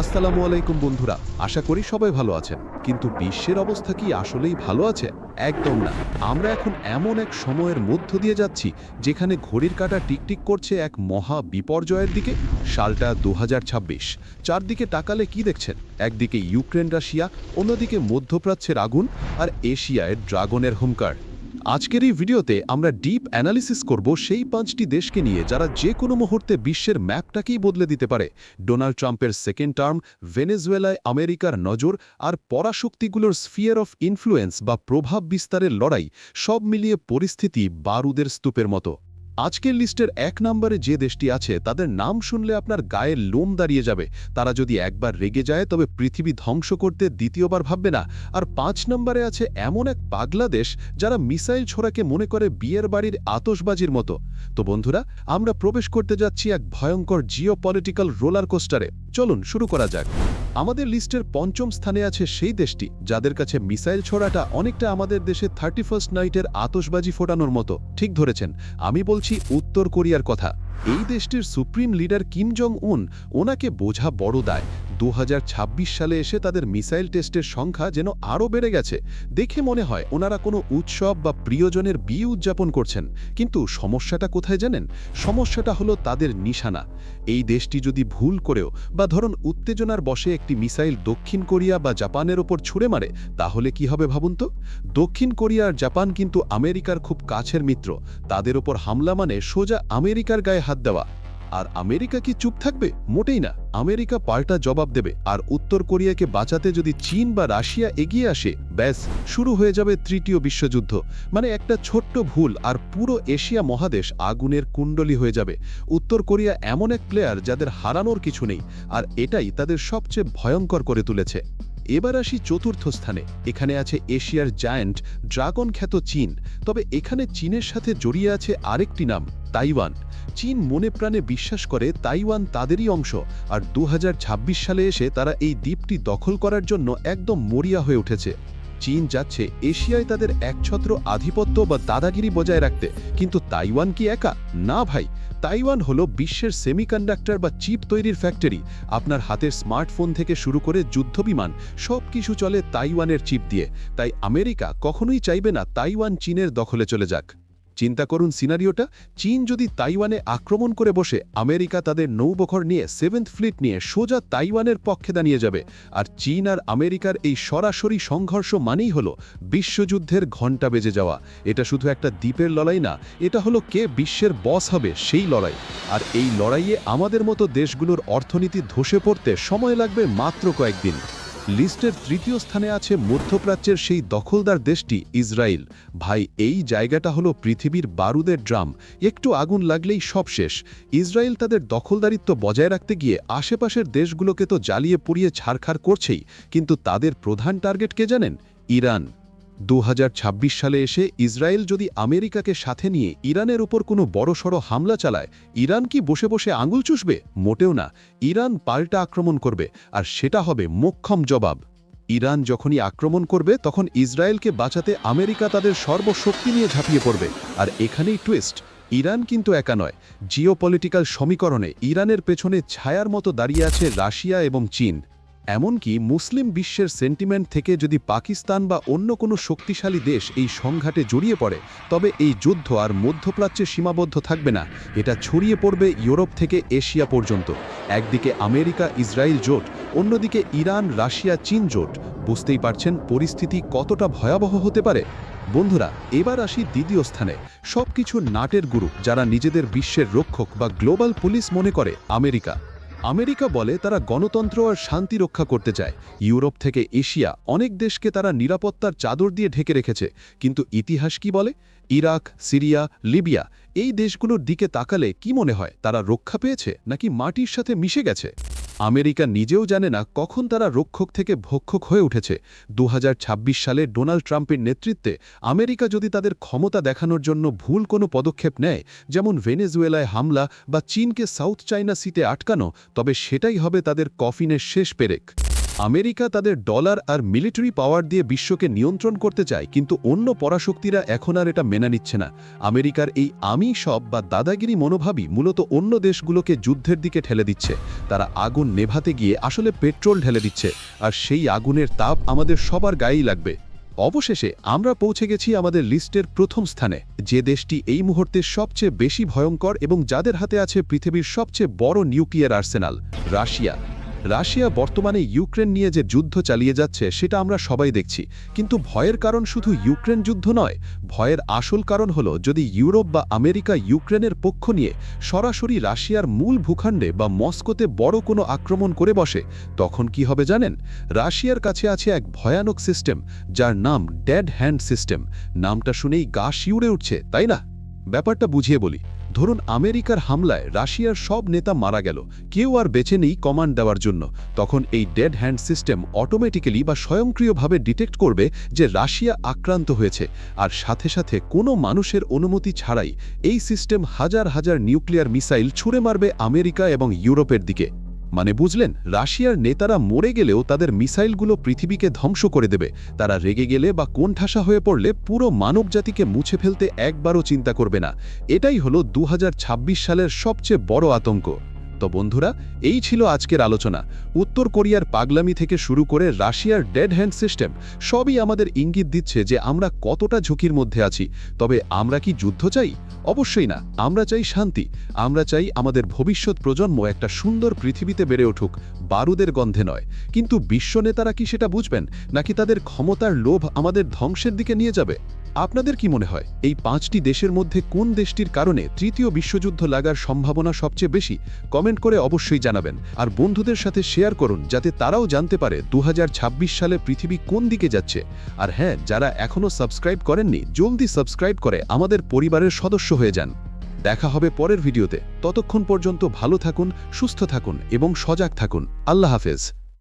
আসসালামু আলাইকুম বন্ধুরা, আশা করি সবাই ভালো আছেন। কিন্তু বিশ্বের অবস্থা কি আসলেই ভালো আছে? একদম না। আমরা এখন এমন এক সময়ের মধ্য দিয়ে যাচ্ছি, যেখানে ঘড়ির কাঁটা টিকটিক করছে এক মহা বিপর্যয়ের দিকে। সালটা দু ছাব্বিশ। চারদিকে তাকালে কি দেখছেন? একদিকে ইউক্রেন রাশিয়া, অন্যদিকে মধ্যপ্রাচ্যের আগুন আর এশিয়ায় ড্রাগনের হুঙ্কার। আজকের এই ভিডিওতে আমরা ডিপ অ্যানালিসিস করব সেই পাঁচটি দেশকে নিয়ে যারা যে কোনো মুহূর্তে বিশ্বের ম্যাপটাকেই বদলে দিতে পারে। ডোনাল্ড ট্রাম্পের সেকেন্ড টার্ম ভেনেজুয়েলায় আমেরিকার নজর আর পরাশক্তিগুলোর স্ফিয়ার অফ ইনফ্লুয়েন্স বা প্রভাব বিস্তারের লড়াই সব মিলিয়ে পরিস্থিতি বারুদের স্তূপের মতো। আজকের লিস্টের এক নম্বরে যে দেশটি আছে, তাদের নাম শুনলে আপনার গায়ের লোম দাঁড়িয়ে যাবে। তারা যদি একবার রেগে যায়, তবে পৃথিবী ধ্বংস করতে দ্বিতীয়বার ভাববে না। আর পাঁচ নম্বরে আছে এমন এক পাগলা দেশ, যারা মিসাইল ছোড়াকে মনে করে বিয়ের বাড়ির আতসবাজির মতো। তো বন্ধুরা, আমরা প্রবেশ করতে যাচ্ছি এক ভয়ঙ্কর জিও পলিটিক্যাল রোলার কোস্টারে চলুন, শুরু করা যাক। আমাদের লিস্টের পঞ্চম স্থানে আছে সেই দেশটি, যাদের কাছে মিসাইল ছোড়াটা অনেকটা আমাদের দেশে থার্টি ফার্স্ট নাইটের আতসবাজি ফোটানোর মতো। ঠিক ধরেছেন, আমি বলছি উত্তর কোরিয়ার কথা। এই দেশটির সুপ্রিম লিডার কিম জং উন ওনাকে বোঝা বড় দায়। দু হাজার ছাব্বিশ সালে এসে তাদের মিসাইল টেস্টের সংখ্যা যেন আরও বেড়ে গেছে। দেখে মনে হয় ওনারা কোনো উৎসব বা প্রিয়জনের বিয়ে উদযাপন করছেন। কিন্তু সমস্যাটা কোথায় জানেন? সমস্যাটা হলো তাদের নিশানা। এই দেশটি যদি ভুল করেও বা ধরুন উত্তেজনার বসে একটি মিসাইল দক্ষিণ কোরিয়া বা জাপানের ওপর ছুড়ে মারে, তাহলে কি হবে ভাবুন তো? দক্ষিণ কোরিয়া আর জাপান কিন্তু আমেরিকার খুব কাছের মিত্র। তাদের ওপর হামলা মানে সোজা আমেরিকার গায়ে হাত দেওয়া। আর আমেরিকা কি চুপ থাকবে? মোটেই না। আমেরিকা পাল্টা জবাব দেবে, আর উত্তর কোরিয়াকে বাঁচাতে যদি চীন বা রাশিয়া এগিয়ে আসে, ব্যাস, শুরু হয়ে যাবে তৃতীয় বিশ্বযুদ্ধ। মানে একটা ছোট্ট ভুল, আর পুরো এশিয়া মহাদেশ আগুনের কুণ্ডলি হয়ে যাবে। উত্তর কোরিয়া এমন এক প্লেয়ার যাদের হারানোর কিছু নেই, আর এটাই তাদের সবচেয়ে ভয়ঙ্কর করে তুলেছে। এবার আসি চতুর্থ স্থানে। এখানে আছে এশিয়ার জায়ান্ট ড্রাগন খ্যাত চীন। তবে এখানে চীনের সাথে জড়িয়ে আছে আরেকটি নাম তাইওয়ান। চীন মনে প্রাণে বিশ্বাস করে তাইওয়ান তাদেরই অংশ, আর দু হাজার ছাব্বিশ সালে এসে তারা এই দ্বীপটি দখল করার জন্য একদম মরিয়া হয়ে উঠেছে। চীন যাচ্ছে এশিয়ায় তাদের একছত্র আধিপত্য বা দাদাগিরি বজায় রাখতে। কিন্তু তাইওয়ান কি একা? না ভাই, তাইওয়ান হলো বিশ্বের সেমিকন্ডাক্টর বা চিপ তৈরির ফ্যাক্টরি। আপনার হাতের স্মার্টফোন থেকে শুরু করে যুদ্ধবিমান সব কিছু চলে তাইওয়ানের চিপ দিয়ে। তাই আমেরিকা কখনোই চাইবে না তাইওয়ান চীনের দখলে চলে যাক। চিন্তা করুন সিনারিওটা, চীন যদি তাইওয়ানে আক্রমণ করে বসে, আমেরিকা তাদের নৌবখর নিয়ে সেভেন্থ ফ্লিট নিয়ে সোজা তাইওয়ানের পক্ষে দাঁড়িয়ে যাবে। আর চীন আর আমেরিকার এই সরাসরি সংঘর্ষ মানেই হলো বিশ্বযুদ্ধের ঘণ্টা বেজে যাওয়া। এটা শুধু একটা দ্বীপের লড়াই না, এটা হলো কে বিশ্বের বস হবে সেই লড়াই। আর এই লড়াইয়ে আমাদের মতো দেশগুলোর অর্থনীতি ধসে পড়তে সময় লাগবে মাত্র কয়েকদিন। লিস্টের তৃতীয় স্থানে আছে মধ্যপ্রাচ্যের সেই দখলদার দেশটি ইসরায়েল। ভাই, এই জায়গাটা হলো পৃথিবীর বারুদের ড্রাম। একটু আগুন লাগলেই সব শেষ। ইসরায়েল তাদের দখলদারিত্ব বজায় রাখতে গিয়ে আশেপাশের দেশগুলোকে তো জ্বালিয়ে পুড়িয়ে ছাড়খাড় করছেই। কিন্তু তাদের প্রধান টার্গেট কে জানেন? ইরান। দু হাজার ছাব্বিশ সালে এসে ইসরায়েল যদি আমেরিকাকে সাথে নিয়ে ইরানের উপর কোনো বড়সড় হামলা চালায়, ইরান কি বসে বসে আঙুল চুষবে? মোটেও না। ইরান পাল্টা আক্রমণ করবে, আর সেটা হবে মোক্ষম জবাব। ইরান যখনই আক্রমণ করবে, তখন ইসরায়েলকে বাঁচাতে আমেরিকা তাদের সর্বশক্তি নিয়ে ঝাঁপিয়ে পড়বে। আর এখানেই টুইস্ট ইরান কিন্তু একা নয়। জিওপলিটিক্যাল সমীকরণে ইরানের পেছনে ছায়ার মতো দাঁড়িয়ে আছে রাশিয়া এবং চীন। এমনকি মুসলিম বিশ্বের সেন্টিমেন্ট থেকে যদি পাকিস্তান বা অন্য কোনো শক্তিশালী দেশ এই সংঘাটে জড়িয়ে পড়ে, তবে এই যুদ্ধ আর মধ্যপ্রাচ্যে সীমাবদ্ধ থাকবে না। এটা ছড়িয়ে পড়বে ইউরোপ থেকে এশিয়া পর্যন্ত। একদিকে আমেরিকা ইসরায়েল জোট, অন্যদিকে ইরান, রাশিয়া, চীন জোট। বুঝতেই পারছেন পরিস্থিতি কতটা ভয়াবহ হতে পারে? বন্ধুরা, এবার আসি দ্বিতীয় স্থানে। সবকিছু নাটের গুরু, যারা নিজেদের বিশ্বের রক্ষক বা গ্লোবাল পুলিশ মনে করে, আমেরিকা। আমেরিকা বলে তারা গণতন্ত্র আর শান্তি রক্ষা করতে চায়। ইউরোপ থেকে এশিয়া অনেক দেশকে তারা নিরাপত্তার চাদর দিয়ে ঢেকে রেখেছে। কিন্তু ইতিহাস কি বলে? ইরাক, সিরিয়া, লিবিয়া এই দেশগুলোর দিকে তাকালে কি মনে হয় তারা রক্ষা পেয়েছে নাকি মাটির সাথে মিশে গেছে? আমেরিকা নিজেও জানে না কখন তারা রক্ষক থেকে ভক্ষক হয়ে উঠেছে। দু হাজার ছাব্বিশ সালে ডোনাল্ড ট্রাম্পের নেতৃত্বে আমেরিকা যদি তাদের ক্ষমতা দেখানোর জন্য ভুল কোনো পদক্ষেপ নেয়, যেমন ভেনেজুয়েলায় হামলা বা চীনকে সাউথ চাইনা সিতে আটকানো, তবে সেটাই হবে তাদের কফিনের শেষ পেরেক। আমেরিকা তাদের ডলার আর মিলিটারি পাওয়ার দিয়ে বিশ্বকে নিয়ন্ত্রণ করতে চায়, কিন্তু অন্য পরাশক্তিরা এখন আর এটা মেনে নিচ্ছে না। আমেরিকার এই আমি সব বা দাদাগিরি মনোভাবই মূলত অন্য দেশগুলোকে যুদ্ধের দিকে ঠেলে দিচ্ছে। তারা আগুন নেভাতে গিয়ে আসলে পেট্রোল ঢেলে দিচ্ছে, আর সেই আগুনের তাপ আমাদের সবার গায়েই লাগবে। অবশেষে আমরা পৌঁছে গেছি আমাদের লিস্টের প্রথম স্থানে। যে দেশটি এই মুহূর্তে সবচেয়ে বেশি ভয়ঙ্কর এবং যাদের হাতে আছে পৃথিবীর সবচেয়ে বড় নিউক্লিয়ার আর্সেনাল, রাশিয়া। রাশিয়া বর্তমানে ইউক্রেন নিয়ে যে যুদ্ধ চালিয়ে যাচ্ছে, সেটা আমরা সবাই দেখছি। কিন্তু ভয়ের কারণ শুধু ইউক্রেন যুদ্ধ নয়, ভয়ের আসল কারণ হলো যদি ইউরোপ বা আমেরিকা ইউক্রেনের পক্ষ নিয়ে সরাসরি রাশিয়ার মূল ভূখণ্ডে বা মস্কোতে বড় কোনো আক্রমণ করে বসে, তখন কি হবে জানেন? রাশিয়ার কাছে আছে এক ভয়ানক সিস্টেম, যার নাম ডেড হ্যান্ড সিস্টেম। নামটা শুনেই গা শিউড়ে উঠছে, তাই না? ব্যাপারটা বুঝিয়ে বলি। ধরুন আমেরিকার হামলায় রাশিয়ার সব নেতা মারা গেল, কেউ আর বেছে নেই কমান্ড দেওয়ার জন্য। তখন এই ডেড হ্যান্ড সিস্টেম অটোমেটিক্যালি বা স্বয়ংক্রিয়ভাবে ডিটেক্ট করবে যে রাশিয়া আক্রান্ত হয়েছে। আর সাথে সাথে কোনো মানুষের অনুমতি ছাড়াই এই সিস্টেম হাজার হাজার নিউক্লিয়ার মিসাইল ছুঁড়ে মারবে আমেরিকা এবং ইউরোপের দিকে। মানে বুঝলেন, রাশিয়ার নেতারা মরে গেলেও তাদের মিসাইলগুলো পৃথিবীকে ধ্বংস করে দেবে। তারা রেগে গেলে বা কোণঠাসা হয়ে পড়লে পুরো মানবজাতিকে মুছে ফেলতে একবারও চিন্তা করবে না। এটাই হলো দু হাজার ছাব্বিশ সালের সবচেয়ে বড় আতঙ্ক। তো বন্ধুরা, এই ছিল আজকের আলোচনা। উত্তর কোরিয়ার পাগলামি থেকে শুরু করে রাশিয়ার ডেড হ্যান্ড সিস্টেম, সবই আমাদের ইঙ্গিত দিচ্ছে যে আমরা কতটা ঝুঁকির মধ্যে আছি। তবে আমরা কি যুদ্ধ চাই? অবশ্যই না। আমরা চাই শান্তি। আমরা চাই আমাদের ভবিষ্যৎ প্রজন্ম একটা সুন্দর পৃথিবীতে বেড়ে উঠুক, বারুদের গন্ধে নয়। কিন্তু বিশ্ব নেতারা কি সেটা বুঝবেন? নাকি তাদের ক্ষমতার লোভ আমাদের ধ্বংসের দিকে নিয়ে যাবে? আপনাদের কি মনে হয়, এই পাঁচটি দেশের মধ্যে কোন দেশটির কারণে তৃতীয় বিশ্বযুদ্ধ লাগার সম্ভাবনা সবচেয়ে বেশি? কমেন্ট করে অবশ্যই জানাবেন। আর বন্ধুদের সাথে শেয়ার করুন, যাতে তারাও জানতে পারে দু হাজার ছাব্বিশ সালে পৃথিবী কোন দিকে যাচ্ছে। আর হ্যাঁ যারা এখনও সাবস্ক্রাইব করেননি, জলদি সাবস্ক্রাইব করে আমাদের পরিবারের সদস্য হয়ে যান। দেখা হবে পরের ভিডিওতে। ততক্ষণ পর্যন্ত ভালো থাকুন, সুস্থ থাকুন এবং সজাগ থাকুন। আল্লাহ হাফেজ।